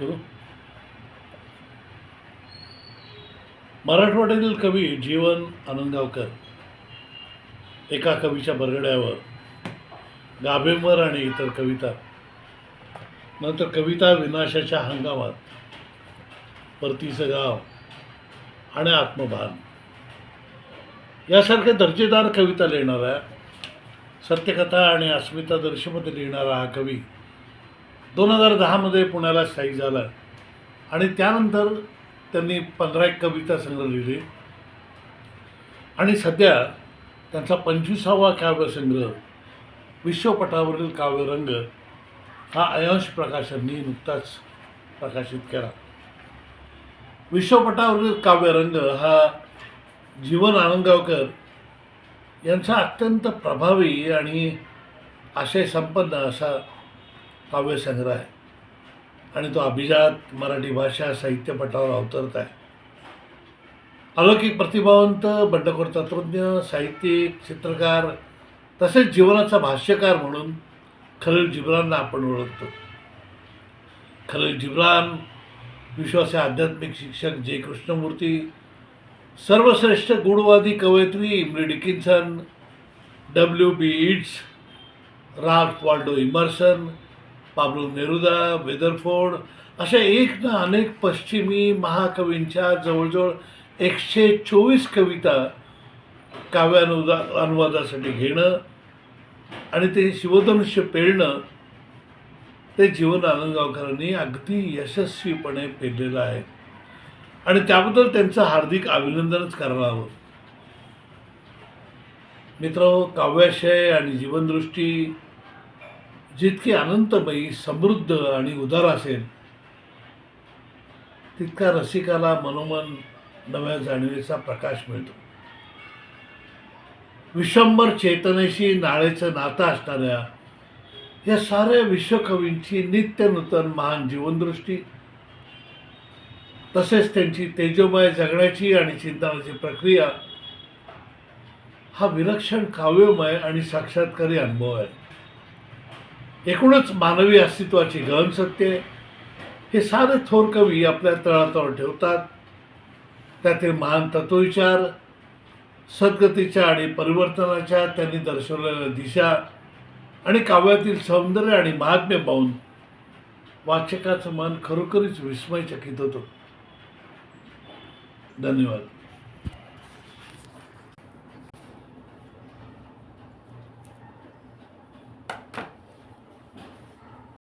सुरू मराठवाड्यातील कवी जीवन आनंदगावकर एका कवीच्या बरगड्यावर गाभेंबर आणि इतर कविता नंतर कविता विनाशाच्या हंगामात परतीचं गाव आणि आत्मभान. यासारख्या दर्जेदार कविता लिहिणाऱ्या सत्यकथा आणि अस्मिता दर्शमध्ये लिहिणारा हा कवी दोन हजार दहामध्ये पुण्याला स्थायिक झाला. आणि त्यानंतर त्यांनी पंधरा एक कविता संग्रह लिहिले. आणि सध्या त्यांचा पंचवीसावा काव्यसंग्रह विश्वपटावरील काव्यरंग हा अयंश प्रकाशननी नुकताच प्रकाशित केला. विश्वपटावरील काव्यरंग हा जीवन आनंदगावकर यांचा अत्यंत प्रभावी आणि आशयसंपन्न असा काव्यसंग्रह आहे. आणि तो अभिजात मराठी भाषा साहित्यपटावर अवतरत आहे. अलौकिक प्रतिभावंत बंडखोर तत्वज्ञ साहित्यिक चित्रकार तसेच जीवनाचा भाष्यकार म्हणून खलील जिब्रांना आपण ओळखतो. खलील जिब्रान विश्वाचे आध्यात्मिक शिक्षक जे. कृष्णमूर्ती सर्वश्रेष्ठ गुणवादी कवयित्री Emily Dickinson W. B. Yeats Ralph Waldo Emerson Pablo Neruda Weatherford अशा एक ना अनेक पश्चिमी महाकवींच्या जवळजवळ एकशे चोवीस कविता काव्यानुदा अनुवादासाठी घेणं आणि ते शिवधनुष्य पेळणं ते जीवन आनंदगावकरांनी अगदी यशस्वीपणे पेरलेलं आहे. आणि त्याबद्दल त्यांचं हार्दिक अभिनंदनच करायला हवं मित्र काव्याशय आणि जीवनदृष्टी जितकी अनंतमयी समृद्ध आणि उदार असेल तितका रसिकाला मनोमन नव्या जाणीवेचा प्रकाश मिळतो. विश्वंभर चेतनेशी नाळेचं नातं असणाऱ्या या साऱ्या विश्वकवींची नित्य नूतन महान जीवनदृष्टी तसेच त्यांची तेजोमय जगण्याची आणि चिंतनाची प्रक्रिया हा विलक्षण काव्यमय आणि साक्षात्कारी अनुभव आहे. एकूणच मानवी अस्तित्वाची गहन सत्य हे सारे थोर कवी आपल्या तळातळ ठेवतात. त्यातील महान तत्वविचार सद्गतीच्या आणि परिवर्तनाच्या त्यांनी दर्शवलेल्या दिशा आणि काव्यातील सौंदर्य आणि महात्म्य पाहून वाचकाचं मन खरोखरीच विस्मयचकित होतं. धन्यवाद.